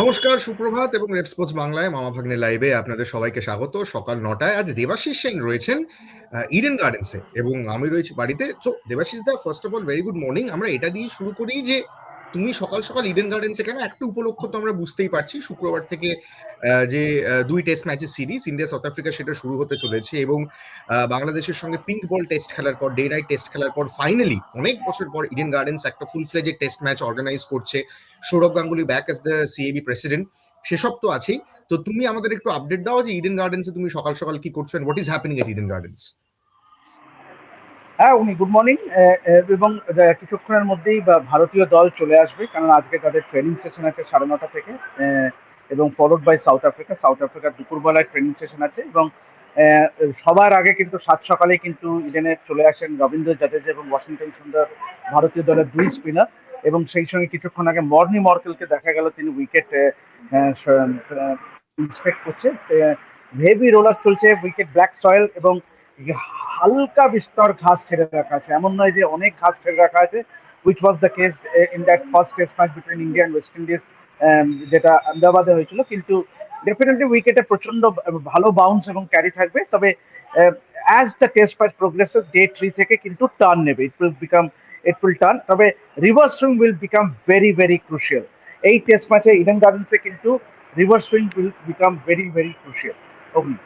নমস্কার, সুপ্রভাত এবং রেপস্পোর্টস বাংলায় মামা ভাগ্নে লাইভে আপনাদের সবাইকে স্বাগত। সকাল নটায় আজ দেবাশিস সেন রয়েছেন ইডেন গার্ডেন্সে এবং আমি রয়েছি বাড়িতে। তো Debashis da first of all very good morning আমরা এটা দিয়ে শুরু করি যে তুমি সকাল সকাল ইডেন গার্ডেন্সে কেন? একটা উপলক্ষ তো আমরা বুঝতেই পারছি। শুক্রবার থেকে যে দুই টেস্ট ম্যাচের সিরিজ ইন্ডিয়া সাউথ আফ্রিকা সেটা শুরু হতে চলেছে এবং বাংলাদেশের সঙ্গে পিঙ্ক বল টেস্ট খেলার পর ডে নাইট টেস্ট খেলার পর ফাইনালি অনেক বছর পর ইডেন গার্ডেন্স একটা ফুল ফ্লেজের টেস্ট ম্যাচ অর্গানাইজ করছে Sourav Ganguly back as the CAB president সেসব তো আছেই। তো তুমি আমাদের একটু আপডেট দাও যে ইডেন গার্ডেন্সে তুমি সকাল সকাল কি করছ what is happening at Eden Gardens হ্যাঁ উনি গুড মর্নিং এবং কিছুক্ষণের মধ্যেই ভারতীয় দল চলে আসবে, কারণ আজকে তাদের ট্রেনিং সেশন আছে সাড়ে নটা থেকে এবং followed by South Africa South আফ্রিকার দুপুরবেলায় ট্রেনিং সেশন আছে এবং সবার আগে কিন্তু সাত সকালে কিন্তু ইডেনে চলে আসেন রবীন্দ্র জাদেজা এবং ওয়াশিংটন সুন্দর ভারতীয় দলের দুই স্পিনার এবং সেই সঙ্গে কিছুক্ষণ আগে মর্নি মর্কেলকে দেখা গেল, তিনি উইকেট ইন্সপেক্ট করছে। হেভি রোলার চলছে উইকেট ব্ল্যাক সয়েল এবং হালকা বিস্তর ঘাস ছেড়ে রাখা আছে। এমন নয় যে অনেক ঘাস ছেড়ে রাখা আছে which was the case in that first test match between India West Indies যেটা আহমেদাবাদে হয়েছিল। কিন্তু ডেফিনেটলি উইকেটে প্রচণ্ড ভালো বাউন্স এবং ক্যারি থাকবে। তবে as the test match progresses day three থেকে কিন্তু টার্ন নেবে। It will become it will turn তবে reverse swing will become very very crucial এই টেস্ট ম্যাচে ইডেন গার্ডেন্সে কিন্তু reverse swing will become very very crucial অগ্নি।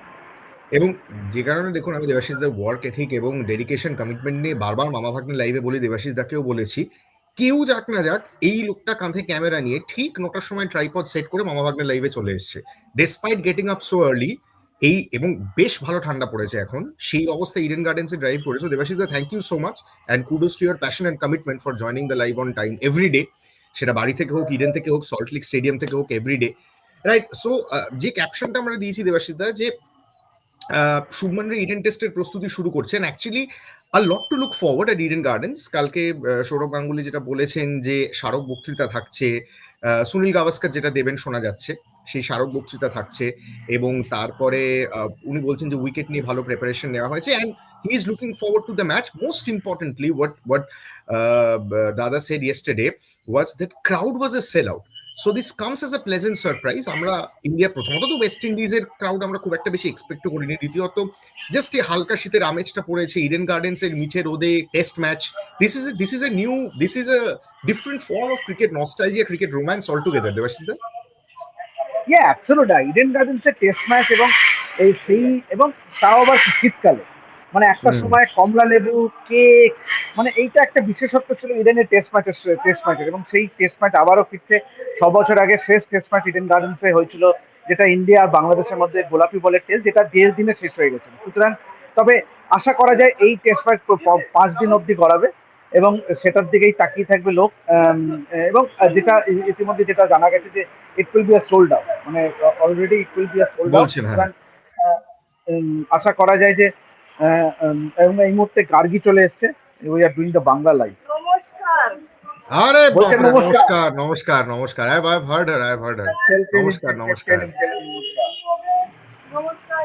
এবং যে কারণে দেখুন, আমি দেবাশিস দার ওয়ার্ক এথিক এবং ডেডিকেশন কমিটমেন্ট নিয়ে বারবার মামা ভাগ্নে লাইভে বলি, দেবাশিস দাকেও বলেছি, কেউ যাক না যাক, এই লোকটা কাঁধে ক্যামেরা নিয়ে ঠিক নটার সময় ট্রাইপড সেট করে মামা ভাগ্নে লাইভে চলে এসেছে। Despite getting up so early এই এবং বেশ ভালো ঠান্ডা পড়েছে এখন, সেই অবস্থায় ইডেন গার্ডেন্সে ড্রাইভ করেছ। Debashis da thank you so much and kudos to your passion and commitment for joining the live on time every day সেটা বাড়ি থেকে হোক ইডেন থেকে হোক সল্ট লিক স্টেডিয়াম থেকে হোক এভরি ডে রাইট সো যে ক্যাপশনটা আমরা দিয়েছি দেবাশিস দা, যে শুভমান রে ইডেন টেস্টের প্রস্তুতি শুরু করছেন। Actually a lot to look forward at Eden Gardens কালকে সৌরভ গাঙ্গুলি যেটা বলেছেন যে স্মারক বক্তৃতা থাকছে সুনীল গাভাস্কর যেটা দেবেন শোনা যাচ্ছে, সেই স্মারক বক্তৃতা থাকছে এবং তারপরে উনি বলছেন যে উইকেট নিয়ে ভালো প্রিপারেশন নেওয়া হয়েছে and he is looking forward to the match most importantly what what Dada said yesterday was that crowd was a sell out so this comes as a pleasant surprise আমরা India প্রথমত তো West ইন্ডিজের crowd আমরা খুব একটা বেশি expect করিনি। দ্বিতীয়ত জাস্ট এই হালকা শীতের আমেজটা পড়েছে ইডেন গার্ডেন্স এর মিঠে রোদে test match this is this is a new this is a different form of cricket nostalgia cricket romance all together Debashis da ইয়ে অ্যাবসোলুট ইডেন গার্ডেন্সের টেস্ট ম্যাচ এবং এই সেই, এবং তাও আবার শীতকালে। মানে একটা সময় কমলা লেবু কেক মানে এইটা একটা বিশেষত্ব ছিল ইডেনের টেস্ট ম্যাচের টেস্ট ম্যাচের এবং সেই টেস্ট ম্যাচ আবারও ফিরছে ছ বছর আগে শেষ টেস্ট ম্যাচ ইডেন গার্ডেন্সে হয়েছিল যেটা ইন্ডিয়া আর বাংলাদেশের মধ্যে গোলাপি বলের টেস্ট যেটা দেড় দিনে শেষ হয়ে গেছে সুতরাং তবে আশা করা যায় এই টেস্ট ম্যাচ পাঁচ দিন অবধি করাবে এবং সেটার দিকেই তাকিয়ে থাকবে লোক এবং যেটা ইতিমধ্যে যেটা জানা গেছে যে it will be a sold out মানে already it will be a sold out. আশা করা যায় যে এবং এই মুহূর্তে গার্গি চলে এসছে we are doing the Bangla live নমস্কার আরে বলছেন বাপরে, নমস্কার। নমস্কার নমস্কার নমস্কার I have heard her I have heard her নমস্কার, নমস্কার। নমস্কার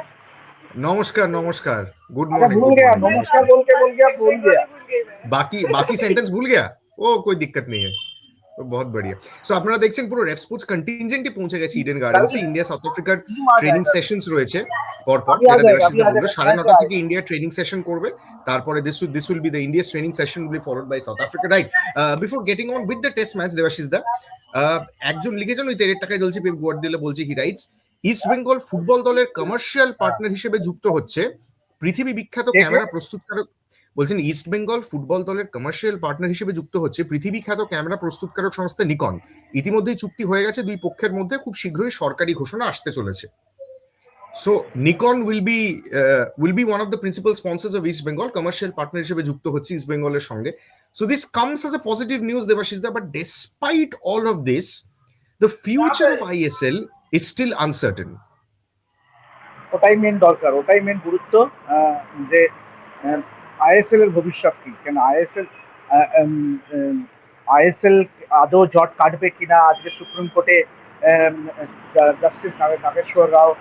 নমস্কার নমস্কার গুড अच्छा मॉर्निंग भूल गया नमस्कार बोल के बोल गया भूल गया बाकी बाकी सेंटेंस भूल गया ও कोई दिक्कत नहीं है বহুত বড়িয়া সো আপনারা দেখছেন পুরো রেপ স্পোর্টস কন্টিনজেন্টই পৌঁছে গেছে ইডেন গার্ডেন্সে ইন্ডিয়া সাউথ আফ্রিকার ট্রেনিং সেশনস রয়েছে পরপর আগে যেটা দেবাশিস দা বলল সাড়ে নটা থেকে ইন্ডিয়া ট্রেনিং সেশন করবে তারপরে this will this will be the India's training session will be followed by South Africa right before getting on with the test match Debashis da একজন লিখেছেন ওই তেরের টাকায় জ্বলছে পেপ গোয়ার দিলে বলছে he writes East Bengal football দলের কমার্শিয়াল পার্টনার হিসেবে যুক্ত হচ্ছে। পৃথিবী বিখ্যাত? ক্যামেরা প্রস্তুতকারক বলছেন ইস্ট বেঙ্গল ফুটবল দলের কমার্শিয়াল পার্টনার হিসেবে যুক্ত হচ্ছে পৃথিবী খ্যাত ক্যামেরা প্রস্তুতকারক সংস্থা নিকন ইতিমধ্যেই চুক্তি হয়ে গেছে, দুই পক্ষের মধ্যে খুব শীঘ্রই সরকারি ঘোষণা আসতে চলেছে। So Nikon will be will be one of the principal sponsors of East Bengal commercial partner হিসেবে যুক্ত হচ্ছে ইস্ট বেঙ্গলের সঙ্গে। So this comes as a positive news Debashis da but despite all of this the future of ISL is still uncertain ওটাই main দরকার, ওটাই main গুরুত্ব যে আইএসএল এর ভবিষ্যৎ কি? কেন আইএসএল আইএসএল আদৌ জট কাটবে কিনা? আজকে সুপ্রিম কোর্টে জাস্টিস নাগেশ্বর রাও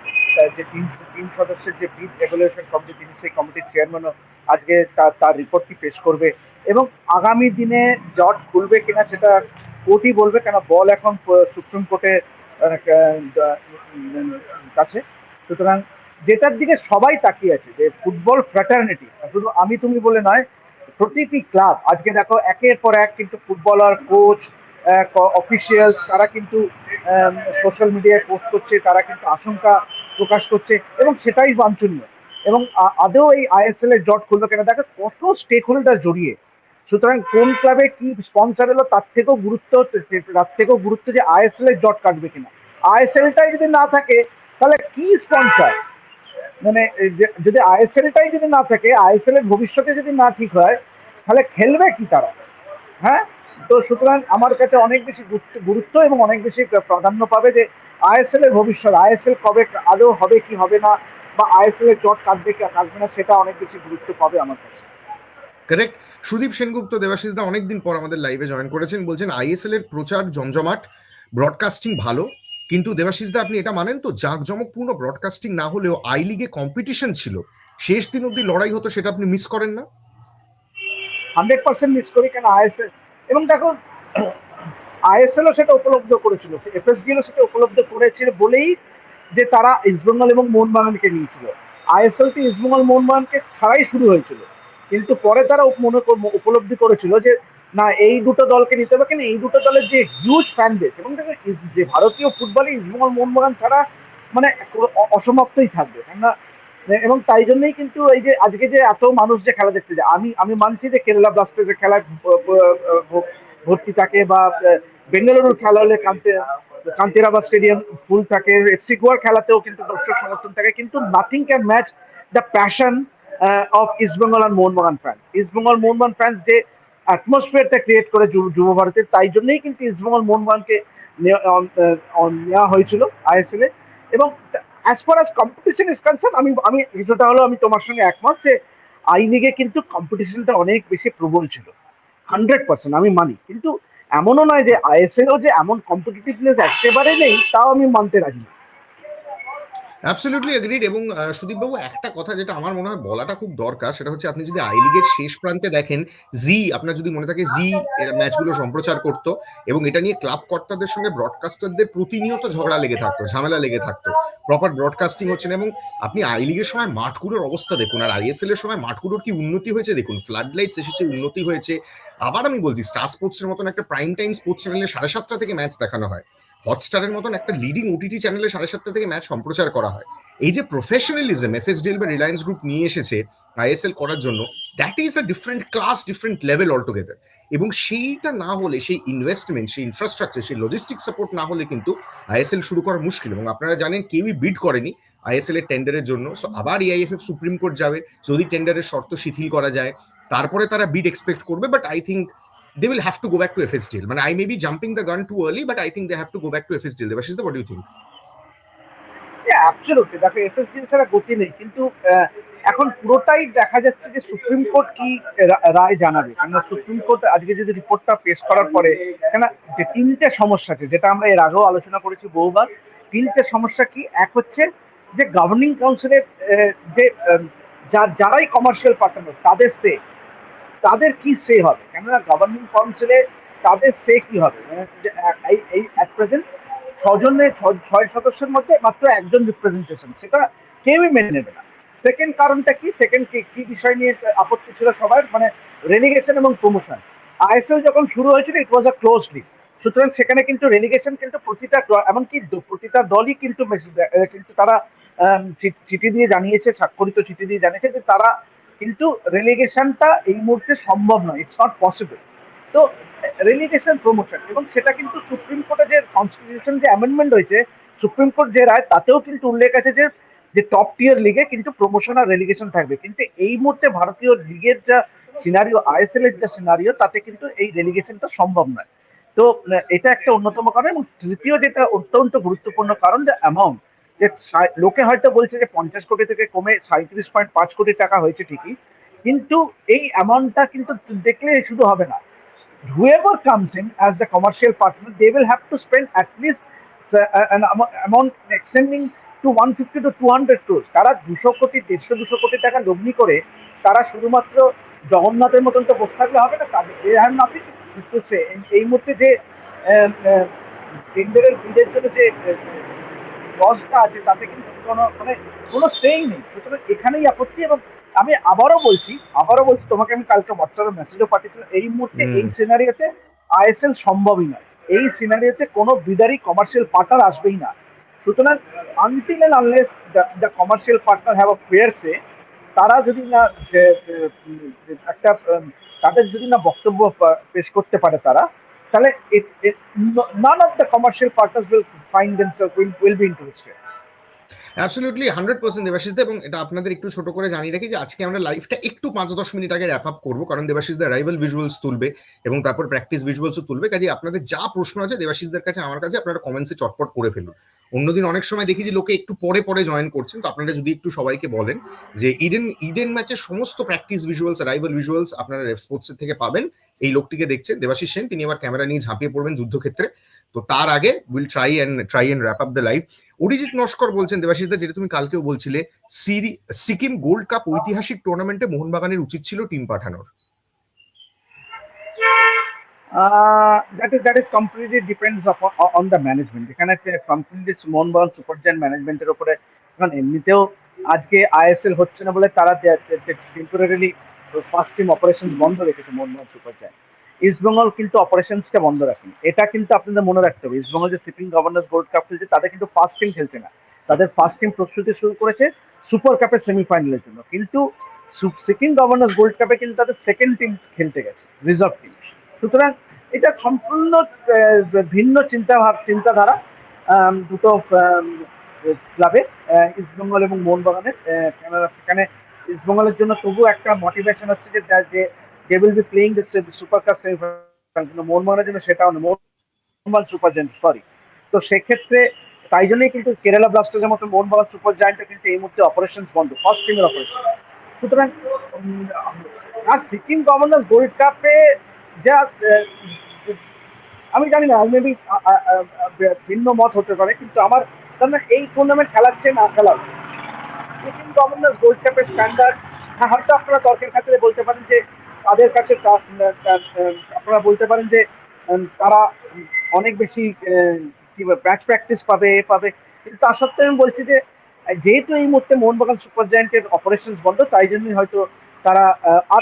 যে তিন তিন সদস্যের যে বিড রেগুলেশন কমিটি তিনি সেই কমিটির চেয়ারম্যানও আজকে তার তার রিপোর্টটি পেশ করবে। এবং আগামী দিনে জট খুলবে কিনা সেটা কোর্টই বলবে, কেন বল এখন সুপ্রিম কোর্টে কাছে। সুতরাং যেটার দিকে সবাই তাকিয়ে আছে, যে ফুটবল ফ্র্যাটার্নিটি শুধু আমি তুমি বলে নয়, প্রতিটি ক্লাব আজকে দেখো একের পর এক কিন্তু ফুটবলার কোচ অফিসিয়ালস তারা কিন্তু সোশ্যাল মিডিয়ায় পোস্ট করছে, তারা কিন্তু আশঙ্কা প্রকাশ করছে এবং সেটাই বাঞ্ছনীয়। এবং আদৌ এই আইএসএল এর জট খুলবে কেন? দেখো কত স্টেক হোল্ডার জড়িয়ে। সুতরাং কোন ক্লাবে কি স্পন্সার এলো, তার থেকেও গুরুত্ব তার থেকেও গুরুত্ব যে আইএসএল এর জট কাটবে কিনা। আইএসএলটাই যদি না থাকে, তাহলে কি স্পন্সার মানে যদি আইএসএলটাই যদি না থাকে আইএসএল এর ভবিষ্যতে যদি না ঠিক হয়, তাহলে খেলবে কি তারা? হ্যাঁ? তো সুতরাং আমার কাছে অনেক বেশি গুরুত্ব- গুরুত্ব এবং অনেক বেশি প্রাধান্য পাবে যে আইএসএল এর ভবিষ্যৎ, আইএসএল কবে আদৌ হবে, কি হবে না, বা আইএসএল এর চট কাটবে কি কাটবে না, সেটা অনেক বেশি গুরুত্ব পাবে আমার কাছে। কারেক্ট সুদীপ সেনগুপ্ত, দেবাশিস দা অনেকদিন পর আমাদের লাইভে জয়েন করেছেন। বলছেন আইএসএল এর প্রচার জমজমাট ব্রডকাস্টিং ভালো কিন্তু দেবাশিস দা, আপনি এটা মানেন তো? জাঁকজমকপূর্ণ ব্রডকাস্টিং না হলেও আই লিগে কম্পিটিশন ছিল। শেষ দিন অব্দি লড়াই হতো, সেটা আপনি মিস করেন না? হান্ড্রেড পার্সেন্ট মিস করি কেন? আইএসএল এবং দেখো আইএসএলও সেটা উপলব্ধ করেছিল। এফএসডিএলও সেটা উপলব্ধ করেছিল বলেই যে তারা ইস্টবেঙ্গল এবং মোহনবাগানকে নিয়েছিল। আইএসএল তো ইস্টবেঙ্গল মোহনবাগানকে ছাড়াই শুরু হয়েছিল। কিন্তু পরে তারা উপলব্ধি করেছিল যে না, এই দুটো দলকে নিতে হবে কেন? এই দুটো দলের যে হিউজ ফ্যান বেস এবং যে ভারতীয় ফুটবলে ইস্টবেঙ্গল মোহনবাগান ছাড়া মানে অসমাপ্তই থাকবে, কেননা, এবং তাই জন্যই কিন্তু এই যে আজকে যে এত মানুষ যে খেলা দেখতে যায়, আমি আমি মানছি যে কেরালা ব্লাস্টার্সের ভ- ভর্তি থাকে বা বেঙ্গালুরুর খেলা হলে কান্তে, কান্তিরাবাদ স্টেডিয়াম ফুল থাকে, এফসি গোয়ার খেলাতেও কিন্তু দর্শক সমর্থন থাকে, কিন্তু nothing can match the passion of East Bengal R Mohun Bagan fans East Bengal Mohun Bagan fans যে অ্যাটমসফিয়ারটা ক্রিয়েট করে যুব ভারতের। তাই জন্যই কিন্তু ইস্টবেঙ্গল মোহনবাগানকে নেওয়া হয়েছিল আইএসএল এ। এবং as far as competition is concern আমি আমি, কিছুটা হলো আমি তোমার সঙ্গে একমত যে আই লিগে কিন্তু কম্পিটিশনটা অনেক বেশি প্রবল ছিল। হান্ড্রেড পার্সেন্ট আমি মানি। কিন্তু এমনও নয় যে আইএসএলও যে এমন কম্পিটিটিভনেস একেবারে নেই, তাও আমি মানতে রাজি না। অ্যাবসলিউটলি এগ্রিড এবং সুদীপবাবু, একটা কথা যেটা আমার মনে হয় বলাটা খুব দরকার, সেটা হচ্ছে আপনি যদি আই লিগের শেষ প্রান্তে দেখেন জি আপনার যদি মনে থাকে জি ম্যাচগুলো সম্প্রচার করতো এবং এটা নিয়ে ক্লাব কর্তাদের সঙ্গে ব্রডকাস্টারদের প্রতিনিয়ত ঝগড়া লেগে থাকতো, ঝামেলা লেগে থাকতো। প্রপার ব্রডকাস্টিং হচ্ছে না এবং আপনি আই লিগের সময় মাঠগুলোর অবস্থা দেখুন, আর আইএসএল এর সময় মাঠগুলোর কি উন্নতি হয়েছে দেখুন ফ্লাড লাইটস এসেছে, উন্নতি হয়েছে। আবার আমি বলছি স্টার স্পোর্টস এর মতন একটা প্রাইম টাইম স্পোর্টস চ্যানেলে সাড়ে সাতটা থেকে ম্যাচ দেখানো হয়। হটস্টারের মতন একটা লিডিং ওটিটি চ্যানেলে সাড়ে সাতটা থেকে ম্যাচ সম্প্রচার করা হয়। এই যে প্রফেশনালিজম এফএসডিএল বা রিলায়েন্স গ্রুপ নিয়ে এসেছে আইএসএল করার জন্য that is a different class different level all together এবং সেইটা না হলে, সেই ইনভেস্টমেন্ট সেই ইনফ্রাস্ট্রাকচার সেই লজিস্টিক সাপোর্ট না হলে কিন্তু আইএসএল শুরু করা মুশকিল। এবং আপনারা জানেন কেউই বিড করেনি আইএসএল এর টেন্ডারের জন্য। সো আবার এআইএফএফ সুপ্রিম কোর্ট যাবে। যদি টেন্ডারের শর্ত শিথিল করা যায়, তারপরে তারা বিড এক্সপেক্ট করবে। But I think they will have to go back to FSDL. মানে I may be jumping the gun too early, but I think they have to go back to FSDL. Devashish, what do you think? Absolutely দেখো FSD ছাড়া গতি নেই কিন্তু এখন পুরোটাই দেখা যাচ্ছে যে সুপ্রিম কোর্ট কি রায় জানাবে কেননা সুপ্রিম কোর্ট আজকে যদি রিপোর্টটা পেশ করার পরে কেন যে তিনটে সমস্যা আছে যেটা আমরা এর আগেও আলোচনা করেছি বহুবার তিনটে সমস্যা কি এক হচ্ছে যে গভর্নিং কাউন্সিলের যে যারাই কমার্শিয়াল পার্টনার তাদের সে তাদের কি সে হবে? কেননা গভর্নিং কাউন্সিলে তাদের সে কি হবে? মানে এই অ্যাট প্রেজেন্ট ছয় সদস্যের মধ্যে মাত্র একজন রিপ্রেজেন্টেশন সেটা কেউই মেনে নেবে না। সেকেন্ড কারণটা কি? সেকেন্ড কি কি বিষয় নিয়ে আপত্তি ছিল সবার? মানে রেলিগেশন এবং প্রমোশন আইএসএল যখন শুরু হয়েছিল ইট ওয়াজ আ ক্লোজ লিগ সুতরাং সেখানে কিন্তু রেলিগেশন কিন্তু প্রতিটা এমনকি প্রতিটা দলই কিন্তু কিন্তু তারা চিঠি দিয়ে জানিয়েছে, স্বাক্ষরিত চিঠি দিয়ে জানিয়েছে যে তারা কিন্তু রেলিগেশনটা এই মুহূর্তে সম্ভব নয় ইটস নট পসিবল তো রেলিগেশন প্রমোশন এবং সেটা কিন্তু সুপ্রিম কোর্টে যে কনস্টিটিউশন যে অ্যামেন্ডমেন্ট হয়েছে সুপ্রিম কোর্ট যে রায়, তাতেও কিন্তু উল্লেখ আছে যে যে টপ টিয়ার লিগে কিন্তু প্রমোশন আর রেলিগেশন থাকবে। কিন্তু এই মুহূর্তে ভারতীয় লিগের যা সিনারিও আইএসএল এর যা সিনারিও তাতে কিন্তু এই রেলিগেশনটা সম্ভব নয়। তো, এটা একটা অন্যতম কারণ, এবং তৃতীয় যেটা অত্যন্ত গুরুত্বপূর্ণ কারণ, যে অ্যামাউন্ট যে লোকে হয়তো বলছে যে পঞ্চাশ কোটি থেকে কমে সাঁত্রিশ পয়েন্ট পাঁচ কোটি টাকা হয়েছে ঠিকই কিন্তু এই অ্যামাউন্টটা কিন্তু দেখলে শুধু হবে না whoever comes in as the commercial partner, they to spend at least uh, an amo- amount extending to 150 to 200 crores. তারা দুশো কোটি দেড়শো দুশো কোটি টাকা লগ্নি করে তারা শুধুমাত্র জগন্নাথের মতন তো বসে থাকলে হবে না তাদের nothing to say। এই- মুহূর্তে যে টেন্ডারের বিদের জন্য যে লসটা আছে তাতে কিন্তু কোনো মানে কোনো সেই নেই। সুতরাং এখানেই আপত্তি এবং আমি আবারও বলছি আবারও বলছি তোমাকে আমি কালকে হোয়াটসঅ্যাপে মেসেজও পাঠিয়েছিলাম। এই মুহূর্তে এই সিনারিওতে আইএসএল সম্ভবই নয়। এই সিনারিওতে কোনো বিদারি কমার্শিয়াল পার্টনার আসবেই না। সুতরাং until and unless the commercial partner have a fair say তারা যদি না একটা তাদের যদি না বক্তব্য পেশ করতে পারে তারা it, it none of the commercial partners will find themselves will, will be interested. Absolutely hundred percent Debashis da, এবং এটা আপনাদের একটু ছোট করে জানিয়ে রাখি যে আজকে আমরা লাইভটা একটু পাঁচ দশ মিনিট আগে র্যাপ আপ করব, কারণ দেবাশিস দা রাইভাল ভিজুয়ালস তুলবে এবং তারপর প্র্যাকটিস ভিজুয়ালসও তুলবে। কাজে আপনাদের যা প্রশ্ন আছে দেবাশিসদের কাছে, আমার কাছে আপনারা কমেন্টসে চটপট করে ফেলুন। অন্যদিন অনেক সময় দেখি যে লোকে একটু পরে পরে জয়েন করছেন, তো আপনারা যদি একটু সবাইকে বলেন যে ইডেন ইডেন ম্যাচের সমস্ত প্র্যাকটিস ভিজুয়ালস রাইভাল ভিজুয়ালস আপনারা রেফ স্পোর্টসের থেকে পাবেন। এই লোকটিকে দেখছেন, দেবাশিস সেন, তিনি আবার ক্যামেরা নিয়ে ঝাঁপিয়ে পড়বেন যুদ্ধক্ষেত্রে। তো তার আগে will try and try and wrap up the life Arijit Naskar বলছেন, দেবাশিস দা, যেটা তুমি কালকেও বলছিলে, সিরি, সিকিম গোল্ড কাপ ঐতিহাসিক টুর্নামেন্টে মোহনবাগানের উচিত ছিল টিম পাঠানোর। That is that is completely depends on the management এখানে কমপ্লিটলি মোহনবাগান সুপারজায়ান্ট ম্যানেজমেন্টের উপরে, কারণ এমনিতেও আজকে আইএসএল হচ্ছে না বলে তারা টেম্পোরারিলি ফার্স্ট টিম অপারেশন বন্ধ রেখেছে মোহনবাগান সুপারজায়ান্ট ইস্টবেঙ্গল কিন্তু অপারেশনসটা বন্ধ রাখেন। এটা কিন্তু আপনাদের মনে রাখতে হবে। ইস্টবেঙ্গল যে সিপিং গভর্নর গোল্ড কাপ খেলছে, তাদের কিন্তু ফার্স্ট টিম খেলছে না। তাদের ফার্স্ট টিম প্রস্তুতি শুরু করেছে সুপার কাপের সেমিফাইনালের জন্য। কিন্তু সিকিম গভর্নর গোল্ড কাপে কিন্তু তাদের সেকেন্ড টিম খেলতে গেছে রিজার্ভ টিম সুতরাং এটা সম্পূর্ণ ভিন্ন চিন্তা ভাব চিন্তাধারা দুটো ক্লাবে ইস্টবেঙ্গল এবং মোহনবাগানের সেখানে ইস্টবেঙ্গলের জন্য তবু একটা মোটিভেশন হচ্ছে যে যে they will be playing the Super Cup semifinal কিন্তু মোহনবাগানের জন্য সেটাও না। মোহনবাগান সুপার জায়ান্ট সরি তো সেক্ষেত্রে তাই জন্যই কিন্তু কেরালা ব্লাস্টার্সের মতো মোহনবাগান সুপার জায়ান্টও কিন্তু এই মুহূর্তে অপারেশন বন্ধ ফার্স্ট টিমের অপারেশন সুতরাং আর সিকিম গভর্নর গোল্ড কাপে যা আমি জানি না মেবি ভিন্ন মত হতে পারে, কিন্তু আমার কারণ এই টুর্নামেন্ট খেলার চেয়ে না খেলা সিকিম গভর্নর গোল্ড কাপের স্ট্যান্ডার্ড হ্যাঁ হয়তো আপনারা তর্কের ক্ষেত্রে বলতে পারেন যে তাদের কাছে আপনারা বলতে পারেন যে তারা অনেক বেশি কি ব্যাচ প্র্যাকটিস পাবে, এ পাবে। কিন্তু তা সত্ত্বেও আমি বলছি যে, যেহেতু এই মুহূর্তে মোহনবাগান সুপার জায়ান্টের অপারেশন বন্ধ, তাই জন্যই হয়তো তারা আর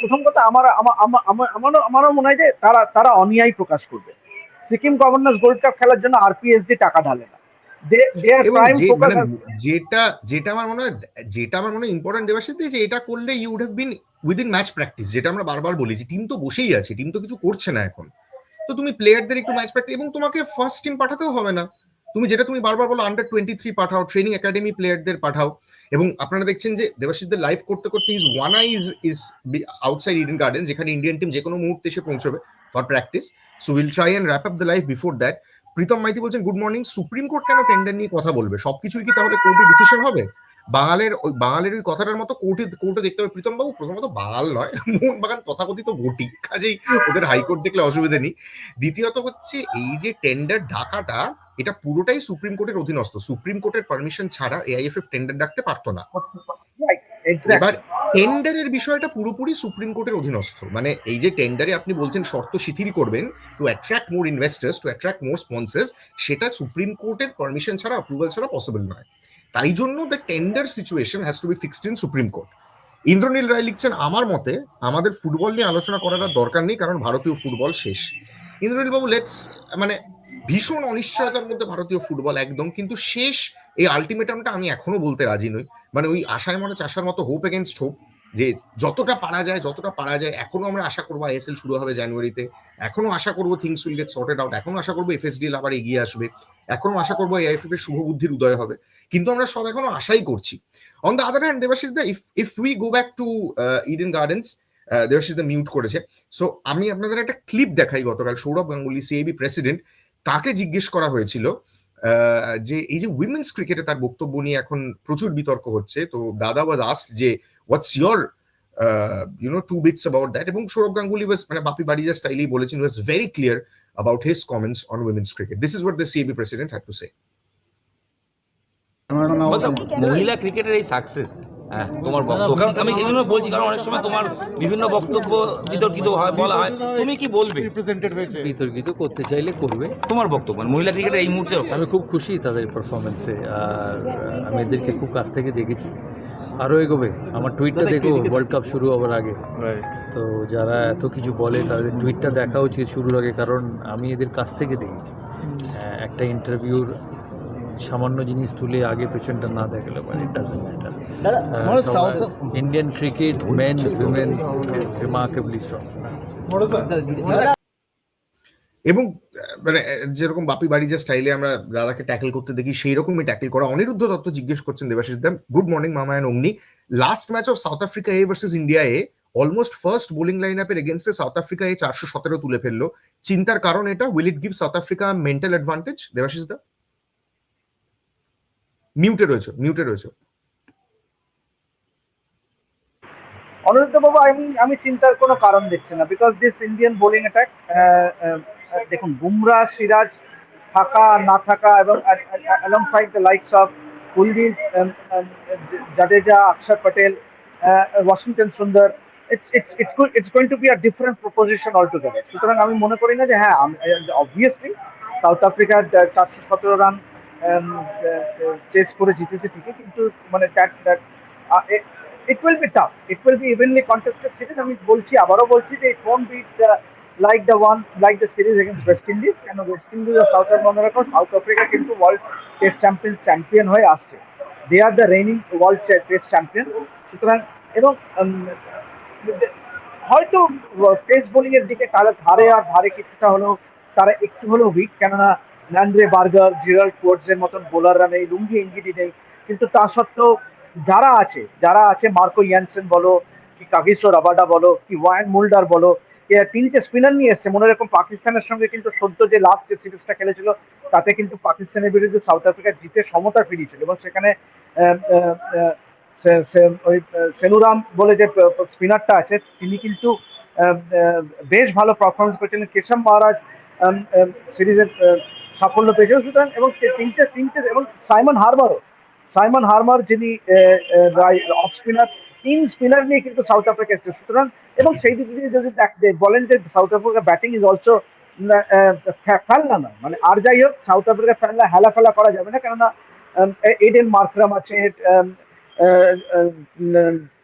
প্রথম কথা আমার আমার আমার, আমার- আমারও আমারও মনে হয় যে তারা তারা অনিয়াই প্রকাশ করবে। সিকিম গভর্নর গোল্ড কাপ খেলার জন্য আরপিএসজি টাকা ঢালে না। মানে যেটা যেটা আমার মনে হয় যেটা আমার মনে হয় ইম্পর্টেন্ট দেবাশিস দা, যে এটা করলে you would have been within match practice যেটা আমরা বারবার বলি যে টিম তো বসেই আছে টিম তো কিছু করছে না এখন। তো তুমি প্লেয়ারদের একটু ম্যাচ প্র্যাকটিস এবং তোমাকে ফার্স্ট টিম পাঠাতেও হবে না। তুমি যেটা তুমি বারবার বলো আন্ডার টোয়েন্টি থ্রি পাঠাও ট্রেনিং একাডেমি প্লেয়ারদের পাঠাও এবং আপনারা দেখছেন যে দেবাশিসদের লাইভ করতে করতে is one I is is outside Eden Garden যেখানে ইন্ডিয়ান টিম যে কোনো মুহূর্তে এসে পৌঁছবে for practice so will try and wrap up the life before that Pritam Maiti বলছেন গুড মর্নিং সুপ্রিম কোর্ট কেন টেন্ডার নিয়ে কথা বলবে? সবকিছুই কি তাহলে কোর্টে ডিসিশন হবে? বাঙালের ওই বাঙালের ওই কথাটার মতো কোর্টে কোর্টে দেখতে হবে প্রীতম বাবু প্রথমত বাঙাল নয়। মোহনবাগান তথাকথিত ঘটি কাজেই ওদের হাইকোর্ট দেখলে অসুবিধা নেই। দ্বিতীয়ত হচ্ছে, এই যে টেন্ডার ডাকাটা, এটা পুরোটাই সুপ্রিম কোর্টের অধীনস্থ। সুপ্রিম কোর্টের পারমিশন ছাড়া এআইএফএফ টেন্ডার ডাকতে পারতো না। এবার টেন্ডারের বিষয়টা পুরোপুরি সুপ্রিম কোর্টের অধীনস্থ। মানে এই যে টেন্ডারে আপনি বলছেন শর্ত শিথিল করবেন to attract more investors to attract more sponsors সেটা সুপ্রিম কোর্টের পারমিশন ছাড়া অ্যাপ্রুভাল ছাড়া পসিবল নয়। তাই জন্য the tender situation has to be fixed in Supreme Court Indranil Roy লিখছেন, আমার মতে আমাদের ফুটবল নিয়ে আলোচনা করার দরকার নেই, কারণ ভারতীয় ফুটবল শেষ। ইন্দ্রনীল বাবু লেটস মানে ভীষণ অনিশ্চয়তার মধ্যে ভারতীয় ফুটবল একদম, কিন্তু শেষ, এই আলটিমেটামটা আমি এখনও বলতে রাজি নই। মানে ওই আশায় মনে চাষার মতো হোপ এগেনস্ট হোপ যে যতটা পারা যায়, যতটা পারা যায়, এখনও আমরা আশা করব আইএসএল শুরু হবে জানুয়ারিতে। এখনও আশা করব things will get sorted out এখনও আশা করব এফএসডিএল আবার এগিয়ে আসবে, এখনও আশা করব এআইএফএফ এর শুভ বুদ্ধির উদয় হবে। কিন্তু আমরা সব এখনও আশাই করছি। On the other hand Debashis da if if we go back to Eden Gardens Debashis da mute করেছে। সো আমি আপনাদের একটা ক্লিপ দেখাই গতকাল, সৌরভ গাঙ্গুলি সিএবি প্রেসিডেন্ট তাকে জিজ্ঞেস করা হয়েছিল যে এই যে উইমেন্স ক্রিকেটে তার বক্তব্য নিয়ে এখন প্রচুর বিতর্ক হচ্ছে তো দাদা ওয়াজ আস যে what's your you know two bits about that এবং সৌরভ গাঙ্গুলি ওয়াজ মানে বাপি বাড়িজা স্টাইলেই বলেছেন was very clear about his comments on women's cricket this is what the CAB president had to say মহিলা ক্রিকেটের এই সাকসেস হ্যাঁ তোমার বক্তব্য। কারণ আমি এই জন্য বলছি কারণ অনেক সময় তোমার বিভিন্ন বক্তব্য বিতর্কিত হয় বলা হয়। তুমি কি বলবে? রিপ্রেজেন্টেড হয়েছে। বিতর্কিত করতে চাইলে করবে। তোমার বক্তব্য মানে মহিলা ক্রিকেটে এই মুহূর্তে আমি খুব খুশি তাদের পারফরমেন্সে আর আমি এদেরকে খুব কাছ থেকে দেখেছি। আরও এগোবে। আমার টুইটটা দেখো ওয়ার্ল্ড কাপ শুরু হওয়ার আগে। তো যারা এত কিছু বলে তাদের টুইটটা দেখা উচিত শুরুর আগে কারণ আমি এদের কাছ থেকে দেখেছি। একটা ইন্টারভিউর সামান্য জিনিস তুলে আগে পেছনটা না দেখালে মানে it doesn't matter Indian cricket men's women's is remarkably strong এবং মানে যেরকম বাপি বাড়ি যে স্টাইলে আমরা দাদাকে ট্যাকেল করতে দেখি সেই রকমই ট্যাকেল করা অনিরুদ্ধ দত্ত জিজ্ঞেস করছেন দেবাশিস দাম গুড মর্নিং মামায়ন অগ্নি last match of South Africa A versus India A almost first bowling line আপের এগেনস্টে সাউথ আফ্রিকা এ চারশো সতেরো তুলে ফেলল। চিন্তার কারণ এটা। Will it give South Africa mental advantage Debashis da? মিউটে রয়েছে মিউটে রয়েছে। অনুরুদ্ধ বাবু, আমি আমি চিন্তার কোনো কারণ দেখছি না because this Indian bowling attack দেখুন, বুমরা, সিরাজ থাকা, না থাকা, এবং alongside the likes of Kuldeep Jadeja Axar Patel Washington Sundar it's it's it's it's going to be a different proposition all together সুতরাং আমি মনে করি না যে হ্যাঁ অবভিয়াসলি সাউথ আফ্রিকার চারশো সতেরো রান চেস করে জিতেছে ঠিকই, কিন্তু মানে it will be tough it will be evenly contested series আমি বলছি, আবারও বলছি যে it won't be like the one like the series against West Indies কেন ওয়েস্ট ইন্ডিজ আর সাউথ মনে রাখো সাউথ আফ্রিকা কিন্তু ওয়ার্ল্ড টেস্ট চ্যাম্পিয়ন চ্যাম্পিয়ন হয়ে আসছে। They are the reigning world test champion সুতরাং, এবং হয়তো পেস বোলিং এর দিকে তারা ধারে আর ধারে কিছুটা হলেও, তারা একটু হলেও উইক কেননা ন্যান্ড্রে বার্গার জিরাল্ড কোর্টস এর মতন বোলাররা নেই, লুঙ্গি ইঙ্গিটি নেই। কিন্তু তা সত্ত্বেও যারা আছে যারা আছে, মার্কো ইয়ানসেন বলো, কি কাগিসো রাবাডা বলো, কি ওয়ান মুল্ডার বলো এ তিনটে স্পিনার নিয়ে এসছে। মনে রাখুন পাকিস্তানের সঙ্গে কিন্তু সদ্য যে লাস্ট যে সিরিজটা খেলেছিল, তাতে কিন্তু পাকিস্তানের বিরুদ্ধে সাউথ আফ্রিকা জিতে সমতা ফিরিয়েছিল। এবং সেখানে ওই সেনুরাম বলে যে স্পিনারটা আছে, তিনি কিন্তু বেশ ভালো পারফরমেন্স করেছিলেন। কেশব মহারাজ সিরিজের সাফল্য পেয়েছেন সুতরাং এবং তিনটে তিনটে এবং সাইমন হারবারও, সাইমন হারমার যিনি অফ স্পিনার, তিন স্পিনার নিয়ে কিন্তু সাউথ আফ্রিকা এসেছে সুতরাং এবং সেই দিক দিয়ে যদি বলেন যে South Africa batting is also ফেলনা না। মানে আর যাই হোক, সাউথ আফ্রিকা ফেলনা হেলা ফেলা করা যাবে না কেননা এডেন মার্করাম আছে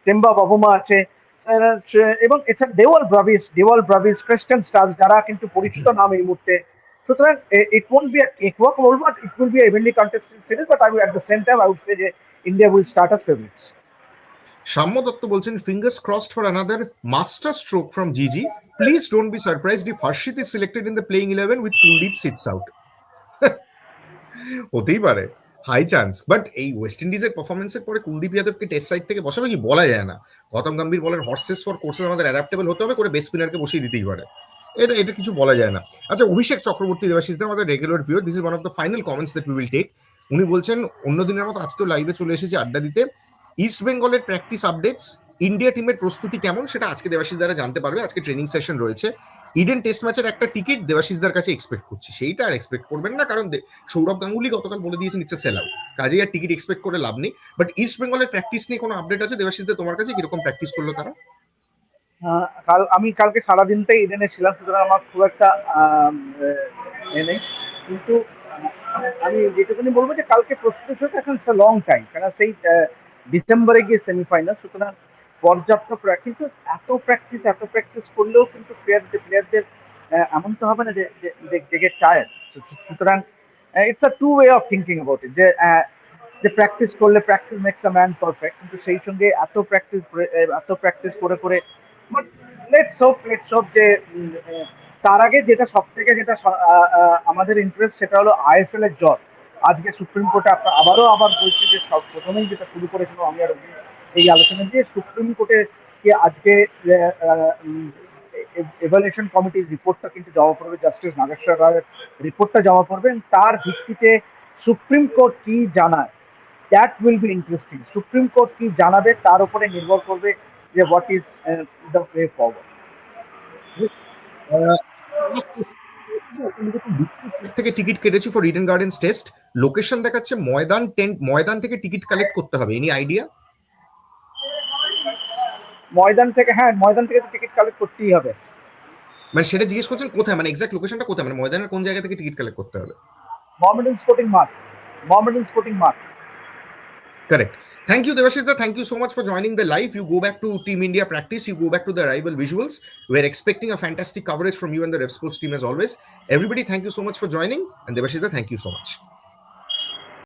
টেম্বা বাবুমা আছে এবং এছাড়া দেওয়াল ব্রাভিস দেওয়াল ব্রাভিস, ক্রিস্টান স্টার যারা কিন্তু পরিচিত নাম এই মুহূর্তে সুতরাং it won't be cake walk বলব it will be evenly contested series but I will at the same time I would say যে India will start as favourites Samya Dutta বলছেন fingers crossed for another master stroke from GG please don't be surprised if Harshit is selected in the playing eleven with Kuldeep sits out হতেই পারে high chance but এই West ইন্ডিজের পারফরমেন্সের পরে Kuldeep যাদবকে test side থেকে বসাবে কি বলা যায় না। গৌতম গম্ভীর বলেন হর্সেস ফর কোর্সেস আমাদের অ্যাডাপ্টেবল হতে হবে, করে বেস্ট স্পিনারকে বসিয়ে দিতেই পারে। এটা এটা কিছু বলা যায় না। আচ্ছা অভিষেক চক্রবর্তী দেবাশিস দা আমাদের regular view this is one of the final comments that we will take উনি বলছেন, অন্য দিনের মতো আজকেও লাইভে চলে এসেছি আড্ডা দিতে। ইস্ট বেঙ্গলের প্র্যাকটিস আপডেটস ইন্ডিয়া টিমের প্রস্তুতি কেমন সেটা আজকে দেবাশিস দ্বারা জানতে পারবে। আজকে ট্রেনিং সেশন রয়েছে। ইডেন টেস্ট ম্যাচের একটা টিকিট দেবাশিসদার কাছে এক্সপেক্ট করছি। সেইটা আর এক্সপেক্ট করবেন না, কারণ সৌরভ গাঙ্গুলি গতকাল বলে দিয়েছেন ইচ্ছে সেল আউট কাজেই আর টিকিট এক্সপেক্ট করে লাভ নেই। বাট ইস্ট বেঙ্গলের প্র্যাকটিস নিয়ে কোনো আপডেট আছে? দেবাশিসদের তোমার কাছে কীরকম প্র্যাকটিস করল তারা? কাল, আমি কালকে সারাদিনটাই ইডেনে ছিলাম, সুতরাং আমার খুব একটা এ নেই। কিন্তু, আমি যেটুকুনি বলব যে কালকে প্রস্তুতি হতে এখন লং টাইম কেন সেই ডিসেম্বরে গিয়ে সেমিফাইনাল সুতরাং পর্যাপ্ত প্রা- কিন্তু এত প্র্যাকটিস এত প্র্যাকটিস করলেও কিন্তু প্লেয়ারদের প্লেয়ারদের এমন তো হবে না যে যে টায়ার সুতরাং it's a two way of thinking about it যে যে প্র্যাকটিস করলে practice makes a man perfect কিন্তু সেই সঙ্গে এত প্র্যাকটিস এত প্র্যাকটিস করে করে but let's hope let's hope যে তার আগে যেটা সব থেকে যেটা আমাদের ইন্টারেস্ট সেটা হলো আইএসএল এর জট আজকে সুপ্রিম কোর্টে আপনার আবারও আবার বলছি যে সব প্রথমেই যেটা শুরু করেছিল আমি আর এই আলোচনা দিয়ে সুপ্রিম কোর্টে কি আজকে এভালুয়েশন কমিটির রিপোর্টটা কিন্তু জমা পড়বে জাস্টিস নাগেশ্বর রায়ের রিপোর্টটা জমা পড়বেন তার ভিত্তিতে সুপ্রিম কোর্ট কি জানায় that will be interesting Supreme Court কি জানাবে, তার উপরে নির্ভর করবে যে what is the way forward থেকে টিকিট কেটেছি for Eden Gardens test location দেখাচ্ছে ময়দান টেন্ট ময়দান থেকে টিকিট কালেক্ট করতে হবে। এনি আইডিয়া ময়দান থেকে হ্যাঁ ময়দান থেকে টিকিট কালেক্ট করতেই হবে। মানে সেটা জিজ্ঞেস করছেন কোথায়? মানে এক্সাক্ট লোকেশনটা কোথায়? মানে ময়দানের কোন জায়গা থেকে টিকিট কালেক্ট করতে হবে? Mohammedan Sporting mart Mohammedan Sporting mart Correct. Thank you, Devashis. Thank you so much for joining the live. You go back to Team India practice. You go back to the arrival visuals. We're expecting a fantastic coverage from you and the Rev Sports team as always. Everybody, thank you so much for joining. And Devashis, thank you so much.